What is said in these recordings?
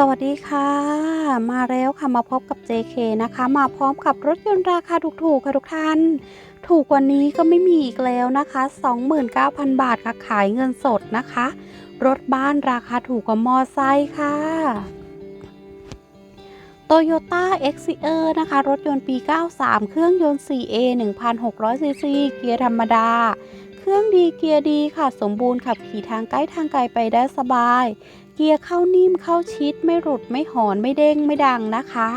สวัสดีค่ะ มาแล้วค่ะมาพบกับ JK นะคะ มาพร้อมกับรถยนต์ราคาถูกๆค่ะทุกท่าน ถูกกว่านี้ก็ไม่มีอีกแล้วนะคะ 29,000 บาทค่ะขายเงินสดนะคะ รถบ้านราคาถูกกว่ามอไซค์ค่ะ Toyota x c e r นะคะ รถยนต์ปี 93 เครื่องยนต์ 4A 1,600 ซีซี เกียร์ธรรมดา เครื่องดีเกียร์ดีค่ะ สมบูรณ์ขับขี่ทางใกล้ทางไกลไปได้สบาย เกียร์เข้านิ่มเข้าชิด ไม่หลุดไม่หอนไม่เด้งไม่ดังนะคะ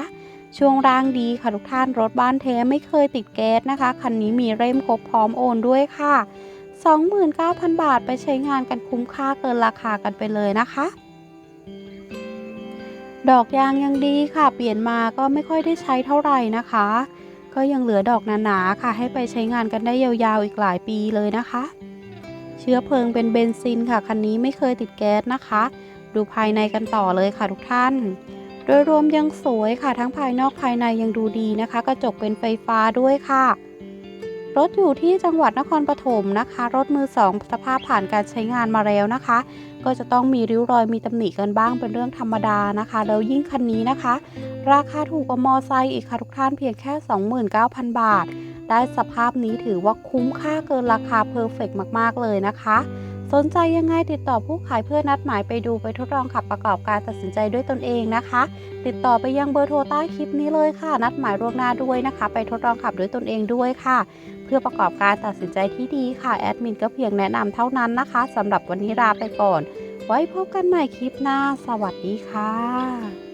ช่วงล่างดีค่ะทุกท่านรถบ้านแท้ไม่เคยติดแก๊สนะคะ คันนี้มีเร่มครบพร้อมโอนด้วยค่ะ 29,000 บาทไปใช้งานกันคุ้มค่าเกินราคากันไปเลยนะคะ ดอกยางยังดีค่ะ เปลี่ยนมาก็ไม่ค่อยได้ใช้เท่าไหร่นะคะ ก็ยังเหลือดอกหนาๆค่ะ ให้ไปใช้งานกันได้ยาวๆอีกหลายปีเลยนะคะ เชื้อเพลิงเป็นเบนซินค่ะคันนี้ไม่เคยติดแก๊สนะคะ ดูภายในกันต่อเลยค่ะทุกท่าน โดยรวมยังสวยค่ะทั้งภายนอกภายในยังดูดีนะคะ กระจกเป็นไฟฟ้าด้วยค่ะ รถอยู่ที่จังหวัดนครปฐมนะคะ รถมือสองสภาพผ่านการใช้งานมาแล้วนะคะ ก็จะต้องมีริ้วรอยมีตำหนิกันบ้างเป็นเรื่องธรรมดานะคะ แล้วยิ่งคันนี้นะคะ ราคาถูกกว่ามอไซค์อีกค่ะทุกท่านเพียงแค่ 29,000 บาท ได้สภาพนี้ถือว่าคุ้มค่าเกินราคาเพอร์เฟกมากๆเลยนะคะ สนใจยังไงติดต่อผู้ขายเพื่อนัดหมายไปดูไปทดลองขับประกอบการตัดสินใจด้วยตนเองนะคะ ติดต่อไปยังเบอร์โทรใต้คลิปนี้เลยค่ะ นัดหมายล่วงหน้าด้วยนะคะ ไปทดลองขับด้วยตนเองด้วยค่ะ เพื่อประกอบการตัดสินใจที่ดีค่ะแอดมินก็เพียงแนะนำเท่านั้นนะคะสำหรับวันนี้ลาไปก่อน ไว้พบกันใหม่คลิปหน้า สวัสดีค่ะ